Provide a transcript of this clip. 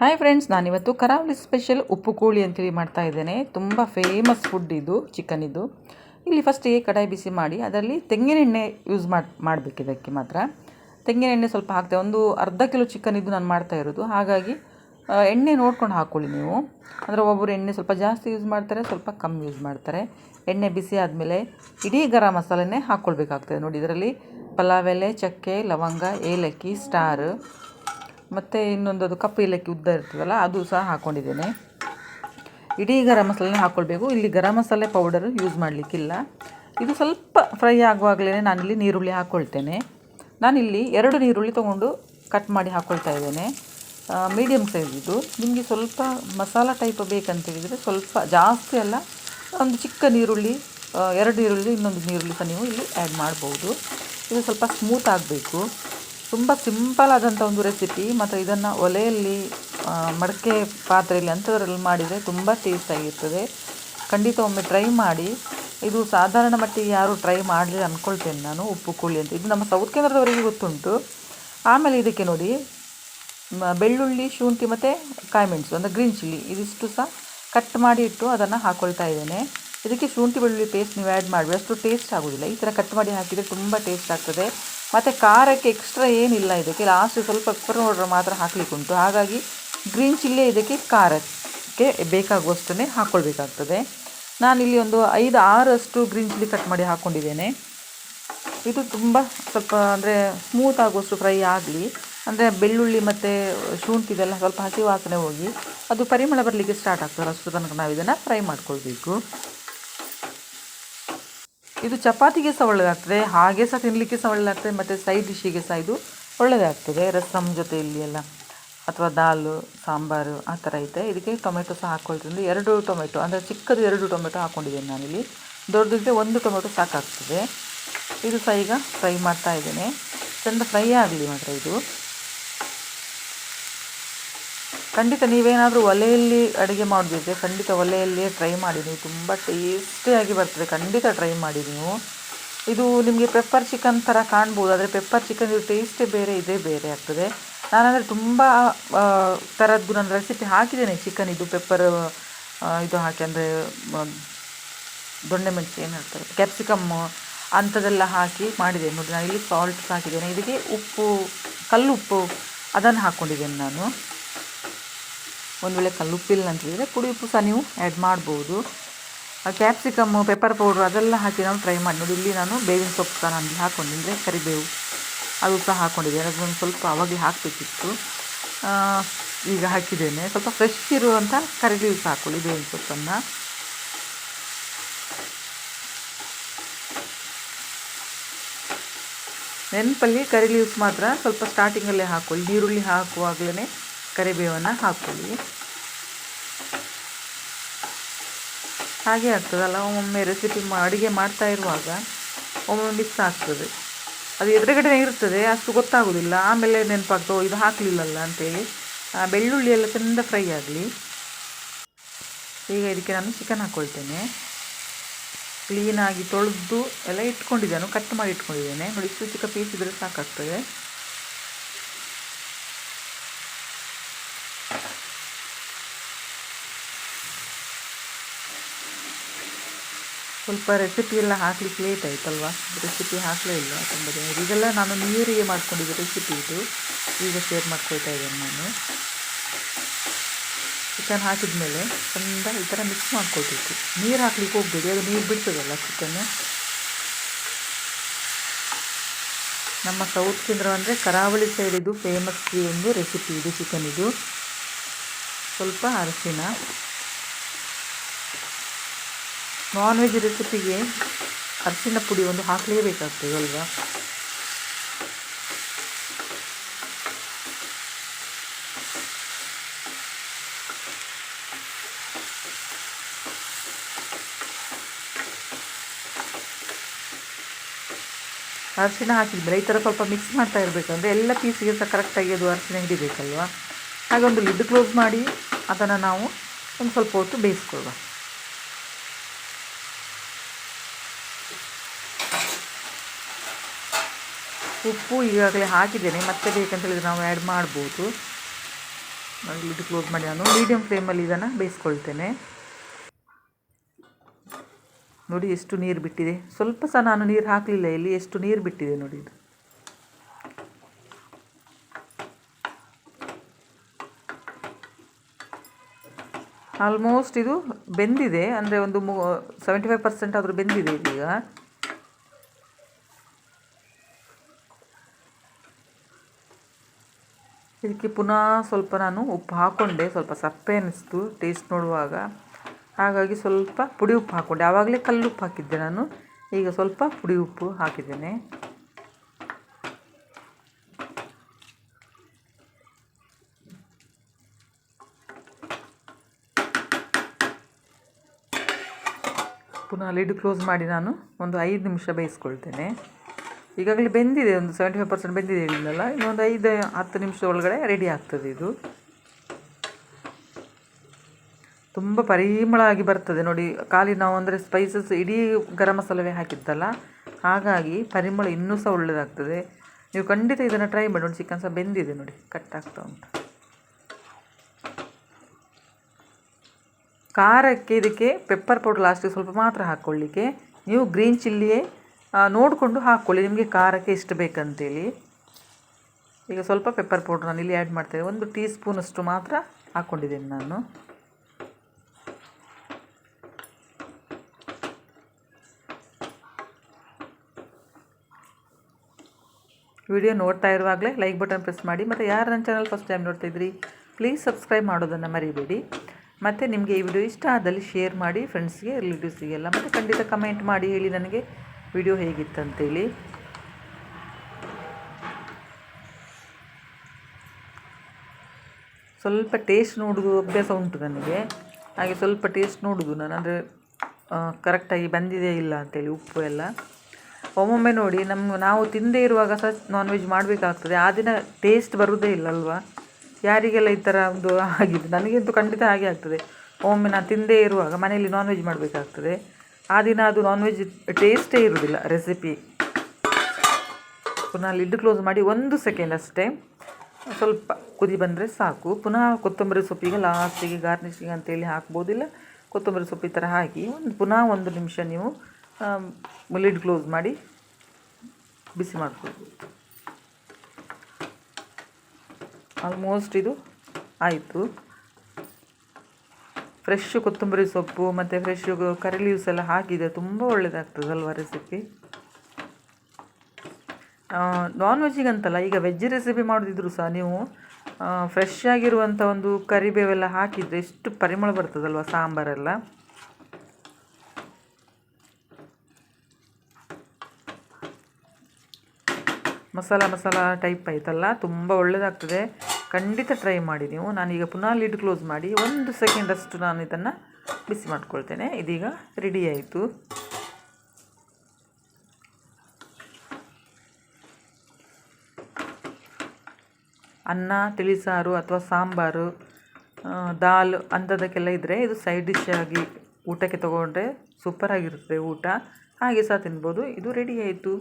Hi friends ನಾನಿವತ್ತು ಕರಾವಳಿ special ಉಪ್ಪು ಕೋಳಿ ಅಂತೇಳಿ ಮಾಡ್ತಾ ಇದ್ದೇನೆ. ತುಂಬ ಫೇಮಸ್ ಫುಡ್ ಇದು ಚಿಕನ್ ಇದು. ಇಲ್ಲಿ ಫಸ್ಟಿಗೆ ಕಡಾಯಿ ಬಿಸಿ ಮಾಡಿ, ಅದರಲ್ಲಿ ತೆಂಗಿನೆಣ್ಣೆ ಯೂಸ್ ಮಾಡಿ, ಮಾಡಬೇಕು ಇದಕ್ಕೆ ಮಾತ್ರ. ತೆಂಗಿನೆಣ್ಣೆ ಸ್ವಲ್ಪ ಹಾಕ್ತೇವೆ ಒಂದು ಅರ್ಧ ಕಿಲೋ ಚಿಕನ್ ಇದು ನಾನು ಮಾಡ್ತಾ ಇರೋದು. ಹಾಗಾಗಿ ಎಣ್ಣೆ ನೋಡ್ಕೊಂಡು ಹಾಕ್ಕೊಳ್ಳಿ ನೀವು. ಅಂದರೆ ಒಬ್ಬರು ಎಣ್ಣೆ ಸ್ವಲ್ಪ ಜಾಸ್ತಿ ಯೂಸ್ ಮಾಡ್ತಾರೆ, ಸ್ವಲ್ಪ ಕಮ್ಮಿ ಯೂಸ್ ಮಾಡ್ತಾರೆ. ಎಣ್ಣೆ ಬಿಸಿ ಆದಮೇಲೆ ಇಡೀ ಗರಂ ಮಸಾಲೆನೇ ಹಾಕ್ಕೊಳ್ಬೇಕಾಗ್ತದೆ. ನೋಡಿ, ಇದರಲ್ಲಿ ಪಲಾವ್ ಎಲೆ, ಚಕ್ಕೆ, ಲವಂಗ, ಏಲಕ್ಕಿ, ಸ್ಟಾರ್ ಮತ್ತು ಇನ್ನೊಂದು ಅದು ಕಪ್ಪು ಏಲಕ್ಕಿ ಉದ್ದ ಇರ್ತದಲ್ಲ, ಅದು ಸಹ ಹಾಕ್ಕೊಂಡಿದ್ದೇನೆ ಇಡೀ ಗರಂ ಮಸಾಲೆನೇ ಹಾಕ್ಕೊಳ್ಬೇಕು ಇಲ್ಲಿ ಗರಂ ಮಸಾಲೆ ಪೌಡರ್ ಯೂಸ್ ಮಾಡಲಿಕ್ಕಿಲ್ಲ. ಇದು ಸ್ವಲ್ಪ ಫ್ರೈ ಆಗುವಾಗಲೇ ನಾನಿಲ್ಲಿ ನೀರುಳ್ಳಿ ಹಾಕ್ಕೊಳ್ತೇನೆ ನಾನಿಲ್ಲಿ ಎರಡು ನೀರುಳ್ಳಿ ತೊಗೊಂಡು ಕಟ್ ಮಾಡಿ ಹಾಕ್ಕೊಳ್ತಾ ಇದ್ದೇನೆ. ಮೀಡಿಯಮ್ ಇದು. ನಿಮಗೆ ಸ್ವಲ್ಪ ಮಸಾಲ ಟೈಪ್ ಬೇಕಂತೇಳಿದರೆ ಸ್ವಲ್ಪ ಜಾಸ್ತಿ ಅಲ್ಲ, ಒಂದು ಚಿಕ್ಕ ನೀರುಳ್ಳಿ ಎರಡು ಈರುಳ್ಳಿ ಇನ್ನೊಂದು ನೀರುಳ್ಳಿ ಸಹ ನೀವು ಇಲ್ಲಿ ಆ್ಯಡ್ ಮಾಡ್ಬೋದು. ಇದು ಸ್ವಲ್ಪ ಸ್ಮೂತ್ ಆಗಬೇಕು. ತುಂಬ ಸಿಂಪಲ್ ಆದಂಥ ಒಂದು ರೆಸಿಪಿ ಮತ್ತು ಇದನ್ನು ಒಲೆಯಲ್ಲಿ ಮಡಕೆ ಪಾತ್ರೆಯಲ್ಲಿ ಅಂಥದ್ರಲ್ಲಿ ಮಾಡಿದರೆ ತುಂಬ ಟೇಸ್ಟಾಗಿರ್ತದೆ ಖಂಡಿತ ಒಮ್ಮೆ ಟ್ರೈ ಮಾಡಿ. ಇದು ಸಾಧಾರಣ ಮಟ್ಟಿಗೆ ಯಾರು ಟ್ರೈ ಮಾಡಲಿ ಅಂದ್ಕೊಳ್ತೇನೆ ನಾನು, ಉಪ್ಪು, ಕೋಳಿ ಅಂತ. ಇದು ನಮ್ಮ ಸೌತ್ ಕೇಂದ್ರದವರಿಗೆ ಗೊತ್ತುಂಟು. ಆಮೇಲೆ ಇದಕ್ಕೆ ನೋಡಿ ಬೆಳ್ಳುಳ್ಳಿ, ಶುಂಠಿ ಮತ್ತು ಕಾಯಿಮೆಣಸು ಅಂದರೆ ಗ್ರೀನ್ ಚಿಲ್ಲಿ ಇದಿಷ್ಟು ಸಹ ಕಟ್ ಮಾಡಿ ಇಟ್ಟು ಅದನ್ನು ಹಾಕ್ಕೊಳ್ತಾ ಇದ್ದೇನೆ. ಇದಕ್ಕೆ ಶುಂಠಿ, ಬೆಳ್ಳುಳ್ಳಿ ಪೇಸ್ಟ್ ನೀವು ಆ್ಯಡ್ ಮಾಡಿ ಅಷ್ಟು ಟೇಸ್ಟ್ ಆಗೋದಿಲ್ಲ. ಈ ಥರ ಕಟ್ ಮಾಡಿ ಹಾಕಿದರೆ ತುಂಬ ಟೇಸ್ಟ್ ಆಗ್ತದೆ. ಮತ್ತು ಖಾರಕ್ಕೆ ಎಕ್ಸ್ಟ್ರಾ ಏನಿಲ್ಲ ಇದಕ್ಕೆ. ಲಾಸ್ಟ್ ಸ್ವಲ್ಪ ಪೆಪ್ಪರ್ ಪೌಡ್ರ್ ಮಾತ್ರ ಹಾಕಲಿಕ್ಕುಂಟು. ಹಾಗಾಗಿ ಗ್ರೀನ್ ಚಿಲ್ಲಿ ಇದಕ್ಕೆ ಖಾರಕ್ಕೆ ಬೇಕಾಗುವಷ್ಟನ್ನೇ ಹಾಕ್ಕೊಳ್ಬೇಕಾಗ್ತದೆ ನಾನಿಲ್ಲಿ ಒಂದು ಐದು ಆರಷ್ಟು ಗ್ರೀನ್ ಚಿಲ್ಲಿ ಕಟ್ ಮಾಡಿ ಹಾಕ್ಕೊಂಡಿದ್ದೇನೆ ಇದು ತುಂಬ ಸ್ವಲ್ಪ ಅಂದರೆ ಸ್ಮೂತ್ ಆಗುವಷ್ಟು ಫ್ರೈ ಆಗಲಿ, ಅಂದರೆ ಬೆಳ್ಳುಳ್ಳಿ ಮತ್ತು ಶುಂಠಿ ಇದೆಲ್ಲ ಸ್ವಲ್ಪ ಹಸಿ ವಾಸನೆ ಹೋಗಿ ಅದು ಪರಿಮಳ ಬರಲಿಕ್ಕೆ ಸ್ಟಾರ್ಟ್ ಆಗ್ತದೆ. ಅಷ್ಟು ತನಕ ನಾವು ಇದನ್ನು ಫ್ರೈ ಮಾಡ್ಕೊಳ್ಬೇಕು. ಇದು ಚಪಾತಿಗೆ ಸಹ ಒಳ್ಳೆಯದಾಗ್ತದೆ ಹಾಗೆ ಸಹ ತಿನ್ನಲಿಕ್ಕೆ ಸಹ ಒಳ್ಳೆಯದಾಗ್ತದೆ ಮತ್ತು ಸೈಡ್ ಡಿಶ್ಶಿಗೆ ಸಹ ಇದು ಒಳ್ಳೆಯದಾಗ್ತದೆ ರಸಮ್ ಜೊತೆಯಲ್ಲಿ ಎಲ್ಲ, ಅಥವಾ ದಾಲು, ಸಾಂಬಾರು, ಆ ಥರ ಐತೆ. ಇದಕ್ಕೆ ಟೊಮೆಟೊ ಸಹ ಹಾಕ್ಕೊಳ್ತೀನಿ ಎರಡು ಟೊಮೆಟೊ, ಅಂದರೆ ಚಿಕ್ಕದು ಎರಡು ಟೊಮೆಟೊ ಹಾಕ್ಕೊಂಡಿದ್ದೇನೆ ನಾನಿಲ್ಲಿ. ದೊಡ್ಡದಿದ್ದರೆ ಒಂದು ಟೊಮೆಟೊ ಸಾಕಾಗ್ತದೆ. ಇದು ಸಹ ಈಗ ಫ್ರೈ ಮಾಡ್ತಾ ಇದ್ದೇನೆ. ಚೆಂದ ಫ್ರೈ ಆಗಲಿ ಮಾತ್ರ ಇದು. ಖಂಡಿತ ನೀವೇನಾದರೂ ಒಲೆಯಲ್ಲಿ ಅಡುಗೆ ಮಾಡಿದ್ರೆ ಖಂಡಿತ ಒಲೆಯಲ್ಲಿಯೇ ಟ್ರೈ ಮಾಡಿ, ನೀವು ತುಂಬ ಟೇಸ್ಟಿಯಾಗಿ ಬರ್ತದೆ. ಖಂಡಿತ ಟ್ರೈ ಮಾಡಿ ನೀವು. ಇದು ನಿಮಗೆ ಪೆಪ್ಪರ್ ಚಿಕನ್ ಥರ ಕಾಣ್ಬೋದು, ಆದರೆ ಪೆಪ್ಪರ್ ಚಿಕನ್ ಇದು ಟೇಸ್ಟೇ ಬೇರೆ, ಇದೇ ಬೇರೆ ಆಗ್ತದೆ. ನಾನಂದರೆ ತುಂಬ ಥರದ್ದು ನಾನು ರೆಸಿಪಿ ಹಾಕಿದ್ದೇನೆ ಚಿಕನ್ ಇದು ಪೆಪ್ಪರ್ ಇದು ಹಾಕಿ, ಅಂದರೆ ದೊಣ್ಣೆ ಮೆಣಸು ಏನು ಹೇಳ್ತಾರೆ ಕ್ಯಾಪ್ಸಿಕಮ್ ಅಂಥದ್ದೆಲ್ಲ ಹಾಕಿ ಮಾಡಿದ್ದೇನೆ. ನೋಡಿ ನಾನು ಇಲ್ಲಿ ಸಾಲ್ಟ್ ಹಾಕಿದ್ದೇನೆ. ಇದಕ್ಕೆ ಉಪ್ಪು, ಕಲ್ಲುಪ್ಪು ಅದನ್ನು ಹಾಕ್ಕೊಂಡಿದ್ದೇನೆ ನಾನು. ಒಂದು ವೇಳೆ ಕಲ್ಲುಪ್ಪಿಲ್ಲ ಅಂತ ಹೇಳಿದರೆ ಉಪ್ಪು ಸಹ ನೀವು ಆ್ಯಡ್ ಮಾಡ್ಬೋದು. ಕ್ಯಾಪ್ಸಿಕಮ್ಮು ಪೆಪ್ಪರ್ ಪೌಡ್ರ್ ಅದೆಲ್ಲ ಹಾಕಿ ನಾವು ಟ್ರೈ ಮಾಡಿ. ನೋಡಿ, ಇಲ್ಲಿ ನಾನು ಬೇವಿನ ಸೊಪ್ಪು ಸಹ ನಾನು ಇಲ್ಲಿ ಹಾಕ್ಕೊಂಡಿದ್ದರೆ ಕರಿಬೇವು, ಅದು ಸಹ ಹಾಕ್ಕೊಂಡಿದ್ದೇನೆ ಅದೊಂದು ಸ್ವಲ್ಪ ಅವಾಗಲೇ ಹಾಕಬೇಕಿತ್ತು. ಈಗ ಹಾಕಿದ್ದೇನೆ. ಸ್ವಲ್ಪ ಫ್ರೆಶ್ ಇರುವಂಥ ಕರಿಬೇವು ಸಹ ಹಾಕ್ಕೊಳ್ಳಿ ಬೇವಿನ ಸೊಪ್ಪನ್ನು. ನೆನಪಲ್ಲಿ ಕರಿಲಿ ಲೀವ್ಸ್ ಮಾತ್ರ ಸ್ವಲ್ಪ ಸ್ಟಾರ್ಟಿಂಗಲ್ಲೇ ಹಾಕ್ಕೊಳ್ಳಿ ಈರುಳ್ಳಿ ಹಾಕುವಾಗಲೇ ಕರಿಬೇವನ್ನು ಹಾಕ್ಕೊಳ್ಳಿ ಹಾಗೆ ಆಗ್ತದಲ್ಲ, ಒಮ್ಮೊಮ್ಮೆ ರೆಸಿಪಿ ಅಡುಗೆ ಮಾಡ್ತಾ ಇರುವಾಗ ಒಮ್ಮೊಮ್ಮೆ ಮಿಸ್ ಆಗ್ತದೆ. ಅದು ಎದುರುಗಡೆ ಇರ್ತದೆ ಅಷ್ಟು ಗೊತ್ತಾಗೋದಿಲ್ಲ. ಆಮೇಲೆ ನೆನಪಾಗ್ತೋ ಇದು ಹಾಕಲಿಲ್ಲಲ್ಲ ಅಂತೇಳಿ. ಬೆಳ್ಳುಳ್ಳಿ ಎಲ್ಲ ಚೆಂದ ಫ್ರೈ ಆಗಲಿ. ಈಗ ಇದಕ್ಕೆ ನಾನು ಚಿಕನ್ ಹಾಕ್ಕೊಳ್ತೇನೆ ಕ್ಲೀನಾಗಿ ತೊಳೆದು ಎಲ್ಲ ಇಟ್ಕೊಂಡಿದ್ದಾನು, ಕಟ್ ಮಾಡಿ ಇಟ್ಕೊಂಡಿದ್ದೇನೆ. ನೋಡಿ, ಇಷ್ಟು ಚಿಕ್ಕ ಪೀಸ್ ಇದ್ದರೆ ಸಾಕಾಗ್ತದೆ. ಸ್ವಲ್ಪ ರೆಸಿಪಿ ಎಲ್ಲ ಹಾಕ್ಲಿಕ್ಕೆ ಲೇಟ್ ಆಯ್ತಲ್ವಾ? ರೆಸಿಪಿ ಹಾಕಲೇ ಇಲ್ಲ ತುಂಬ ಜನ ಇದೆಲ್ಲ ನಾನು ನೀರಿಗೆ ಮಾಡ್ಕೊಂಡಿದ್ದೆ ರೆಸಿಪಿ ಇದು. ಈಗ ಶೇರ್ ಮಾಡ್ಕೊಳ್ತಾ ಇದ್ದೇನೆ ನಾನು. ಚಿಕನ್ ಹಾಕಿದ ಮೇಲೆ ಚಂದ ಈ ಥರ ಮಿಕ್ಸ್ ಮಾಡ್ಕೊಳ್ಬೇಕು. ನೀರು ಹಾಕ್ಲಿಕ್ಕೆ ಹೋಗ್ಬೇಡಿ, ಅದು ನೀರು ಬಿಡ್ತದಲ್ಲ ಚಿಕನ್ ನಮ್ಮ ಸೌತ್ ಕೇಂದ್ರ ಅಂದರೆ ಕರಾವಳಿ ಸೈಡಿದು ಫೇಮಸ್ ಒಂದು ರೆಸಿಪಿ ಇದು ಚಿಕನ್ ಇದು. ಸ್ವಲ್ಪ ಅರಶಿನ. ನಾನ್ ವೆಜ್ ರೆಸಿಪಿಗೆ ಅರಿಶಿನ ಪುಡಿ ಒಂದು ಹಾಕಲೇಬೇಕಾಗ್ತದೆ ಅಲ್ವಾ ಅರಿಶಿನ ಹಾಕಿದ್ರೆ ಈ ಥರ ಸ್ವಲ್ಪ ಮಿಕ್ಸ್ ಮಾಡ್ತಾ ಇರಬೇಕು. ಅಂದರೆ ಎಲ್ಲ ಪೀಸಿಗೆ ಸಹ ಕರೆಕ್ಟಾಗಿ ಅದು ಅರಿಶಿನ ಹಿಡಿಬೇಕಲ್ವಾ? ಹಾಗೆ ಒಂದು ಲಿಡ್ ಕ್ಲೋಸ್ ಮಾಡಿ ಅದನ್ನು ನಾವು ಒಂದು ಸ್ವಲ್ಪ ಹೊತ್ತು ಬೇಯಿಸ್ಕೊಳ್ಳುವ ಉಪ್ಪು ಈಗಾಗಲೇ ಹಾಕಿದ್ದೇನೆ, ಮತ್ತೆ ಬೇಕಂತ ಹೇಳಿದ್ರೆ ನಾವು ಆ್ಯಡ್ ಮಾಡ್ಬೋದು. ಇದು ಕ್ಲೋಸ್ ಮಾಡಿ, ನಾನು ಮೀಡಿಯಮ್ ಫ್ಲೇಮಲ್ಲಿ ಇದನ್ನು ಬೇಯಿಸ್ಕೊಳ್ತೇನೆ. ನೋಡಿ ಎಷ್ಟು ನೀರು ಬಿಟ್ಟಿದೆ. ಸ್ವಲ್ಪ ಸಹ ನಾನು ನೀರು ಹಾಕಲಿಲ್ಲ ಇಲ್ಲಿ, ಎಷ್ಟು ನೀರು ಬಿಟ್ಟಿದೆ ನೋಡಿ ಇದು. ಆಲ್ಮೋಸ್ಟ್ ಇದು ಬೆಂದಿದೆ, ಅಂದರೆ ಒಂದು ಮೂ ಸೆವೆಂಟಿ ಫೈವ್ ಪರ್ಸೆಂಟ್ ಆದರೂ ಬೆಂದಿದೆ ಇದೀಗ ಇದಕ್ಕೆ ಪುನಃ ಸ್ವಲ್ಪ ನಾನು ಉಪ್ಪು ಹಾಕ್ಕೊಂಡೆ ಸ್ವಲ್ಪ ಸಪ್ಪೆ ಅನ್ನಿಸ್ತು ಟೇಸ್ಟ್ ನೋಡುವಾಗ. ಹಾಗಾಗಿ ಸ್ವಲ್ಪ ಪುಡಿ ಉಪ್ಪು ಹಾಕ್ಕೊಂಡೆ ಆವಾಗಲೇ ಕಲ್ಲುಪ್ಪು ಹಾಕಿದ್ದೆ ನಾನು. ಈಗ ಸ್ವಲ್ಪ ಪುಡಿ ಉಪ್ಪು ಹಾಕಿದ್ದೇನೆ. ಪುನಃ ಲಿಡ್ ಕ್ಲೋಸ್ ಮಾಡಿ ನಾನು ಒಂದು ಐದು ನಿಮಿಷ ಬೇಯಿಸ್ಕೊಳ್ತೇನೆ. ಈಗಾಗಲೇ ಬೆಂದಿದೆ, ಒಂದು ಸೆವೆಂಟಿ ಫೈವ್ ಪರ್ಸೆಂಟ್ ಬೆಂದಿದೆ ಹೇಳಿದ್ನಲ್ಲ. ಇನ್ನೊಂದು ಐದು, ಹತ್ತು ನಿಮಿಷ ಒಳಗಡೆ ರೆಡಿ ಆಗ್ತದೆ ಇದು. ತುಂಬ ಪರಿಮಳ ಆಗಿ ಬರ್ತದೆ. ನೋಡಿ ಖಾಲಿ ನಾವು ಅಂದರೆ ಸ್ಪೈಸಸ್ ಇಡೀ ಗರಂ ಮಸಾಲವೇ ಹಾಕಿದ್ದಲ್ಲ. ಹಾಗಾಗಿ ಪರಿಮಳ ಇನ್ನೂ ಸಹ ಒಳ್ಳೆಯದಾಗ್ತದೆ ನೀವು ಖಂಡಿತ ಇದನ್ನು ಟ್ರೈ ಮಾಡಿ. ನೋಡಿ ಚಿಕನ್ ಸಹ ಬೆಂದಿದೆ ನೋಡಿ ಕಟ್ ಆಗ್ತಾ ಉಂಟು. ಖಾರಕ್ಕೆ ಇದಕ್ಕೆ ಪೆಪ್ಪರ್ ಪೌಡರ್ ಲಾಸ್ಟಿಗೆ ಸ್ವಲ್ಪ ಮಾತ್ರ ಹಾಕ್ಕೊಳ್ಳಿಕ್ಕೆ ನೀವು ಗ್ರೀನ್ ಚಿಲ್ಲಿಯೇ ನೋಡಿಕೊಂಡು ಹಾಕ್ಕೊಳ್ಳಿ, ನಿಮಗೆ ಖಾರಕ್ಕೆ ಎಷ್ಟು ಬೇಕಂತೇಳಿ. ಈಗ ಸ್ವಲ್ಪ ಪೆಪ್ಪರ್ ಪೌಡ್ರ್ ನಾನು ಇಲ್ಲಿ ಆ್ಯಡ್ ಮಾಡ್ತೇನೆ. ಒಂದು ಟೀ ಸ್ಪೂನಷ್ಟು ಮಾತ್ರ ಹಾಕ್ಕೊಂಡಿದ್ದೀನಿ ನಾನು. ವಿಡಿಯೋ ನೋಡ್ತಾ ಇರುವಾಗಲೇ ಲೈಕ್ ಬಟನ್ ಪ್ರೆಸ್ ಮಾಡಿ. ಮತ್ತು ಯಾರು ನನ್ನ ಚಾನಲ್ ಫಸ್ಟ್ ಟೈಮ್ ನೋಡ್ತಾ ಇದ್ರಿ ಪ್ಲೀಸ್ ಸಬ್ಸ್ಕ್ರೈಬ್ ಮಾಡೋದನ್ನು ಮರಿಬೇಡಿ. ಮತ್ತು ನಿಮಗೆ ಈ ವಿಡಿಯೋ ಇಷ್ಟ ಆದಲ್ಲಿ ಶೇರ್ ಮಾಡಿ ಫ್ರೆಂಡ್ಸ್ಗೆ ರಿಲೇಟಿವ್ಸಿಗೆಲ್ಲ ಮತ್ತು ಖಂಡಿತ ಕಮೆಂಟ್ ಮಾಡಿ ಹೇಳಿ ನನಗೆ. ವಿಡಿಯೋ ಹೇಗಿತ್ತಂತೇಳಿ. ಸ್ವಲ್ಪ ಟೇಸ್ಟ್ ನೋಡೋದು ಅಭ್ಯಾಸ ಉಂಟು ನನಗೆ. ಹಾಗೆ ಸ್ವಲ್ಪ ಟೇಸ್ಟ್ ನೋಡೋದು ನಾನು. ಅಂದರೆ ಕರೆಕ್ಟಾಗಿ ಬಂದಿದೆ ಇಲ್ಲ ಅಂತೇಳಿ ಉಪ್ಪು ಎಲ್ಲ. ಒಮ್ಮೊಮ್ಮೆ ನೋಡಿ ನಮ್ಮ ನಾವು ತಿಂದೇ ಇರುವಾಗ ಸಹ ನಾನ್ ವೆಜ್ ಮಾಡಬೇಕಾಗ್ತದೆ. ಆ ದಿನ ಟೇಸ್ಟ್ ಬರುವುದೇ ಇಲ್ಲ ಅಲ್ವಾ? ಯಾರಿಗೆಲ್ಲ ಈ ಥರ ಒಂದು ಆಗಿದೆ? ನನಗಂತೂ ಖಂಡಿತ ಹಾಗೆ ಆಗ್ತದೆ. ಒಮ್ಮೊಮ್ಮೆ ನಾನು ತಿಂದೇ ಇರುವಾಗ ಮನೆಯಲ್ಲಿ ನಾನ್ ವೆಜ್ ಮಾಡಬೇಕಾಗ್ತದೆ. ಆ ದಿನ ಅದು ನಾನ್ ವೆಜ್ ಟೇಸ್ಟೇ ಇರೋದಿಲ್ಲ ರೆಸಿಪಿ ಪುನಃ ಲಿಡ್ ಕ್ಲೋಸ್ ಮಾಡಿ ಒಂದು ಸೆಕೆಂಡ್ ಅಷ್ಟೇ. ಸ್ವಲ್ಪ ಕುದಿ ಬಂದರೆ ಸಾಕು. ಪುನಃ ಕೊತ್ತಂಬರಿ ಸೊಪ್ಪಿಗೆ ಲಾಸ್ಟಿಗೆ ಗಾರ್ನಿಷಿಂಗ್ ಅಂತೇಳಿ ಹಾಕ್ಬೋದಿಲ್ಲ. ಕೊತ್ತಂಬರಿ ಸೊಪ್ಪಿ ಥರ ಹಾಕಿ ಒಂದು ಪುನಃ ಒಂದು ನಿಮಿಷ ನೀವು ಲಿಡ್ ಕ್ಲೋಸ್ ಮಾಡಿ ಬಿಸಿ ಮಾಡ್ಬೋದು ಆಲ್ಮೋಸ್ಟ್ ಇದು ಆಯಿತು. ಫ್ರೆಶ್ ಕೊತ್ತಂಬರಿ ಸೊಪ್ಪು, ಮತ್ತು ಫ್ರೆಶ್ ಕರಿ ಲೀವ್ಸ್ ಎಲ್ಲ ಹಾಕಿದೆ ತುಂಬ ಒಳ್ಳೆಯದಾಗ್ತದಲ್ವ ರೆಸಿಪಿ ನಾನ್ ವೆಜ್ಜಿಗಂತಲ್ಲ ಈಗ ವೆಜ್ ರೆಸಿಪಿ ಮಾಡೋದಿದ್ರು ಸಹ ನೀವು ಫ್ರೆಶ್ ಆಗಿರುವಂಥ ಒಂದು ಕರಿಬೇವೆಲ್ಲ ಹಾಕಿದರೆ ಎಷ್ಟು ಪರಿಮಳ ಬರ್ತದಲ್ವ ಸಾಂಬಾರೆಲ್ಲ ಮಸಾಲ ಮಸಾಲ ಟೈಪ್ ಆಯ್ತಲ್ಲ ತುಂಬ ಒಳ್ಳೆಯದಾಗ್ತದೆ ಖಂಡಿತ ಟ್ರೈ ಮಾಡಿ ನೀವು. ನಾನೀಗ ಪುನಃ ಲಿಡ್ ಕ್ಲೋಸ್ ಮಾಡಿ ಒಂದು ಸೆಕೆಂಡಷ್ಟು ನಾನು ಇದನ್ನು ಬಿಸಿ ಮಾಡ್ಕೊಳ್ತೇನೆ. ಇದೀಗ ರೆಡಿ ಆಯಿತು. ಅನ್ನ, ತಿಳಿಸಾರು ಅಥವಾ ಸಾಂಬಾರು ದಾಲ್ ಅಂಥದಕ್ಕೆಲ್ಲ ಇದ್ದರೆ ಇದು ಸೈಡ್ ಡಿಶ್ ಆಗಿ ಊಟಕ್ಕೆ ತೊಗೊಂಡ್ರೆ ಸೂಪರಾಗಿರುತ್ತೆ ಊಟ. ಹಾಗೆ ಸಹ ತಿನ್ಬೋದು. ಇದು ರೆಡಿ ಆಯಿತು.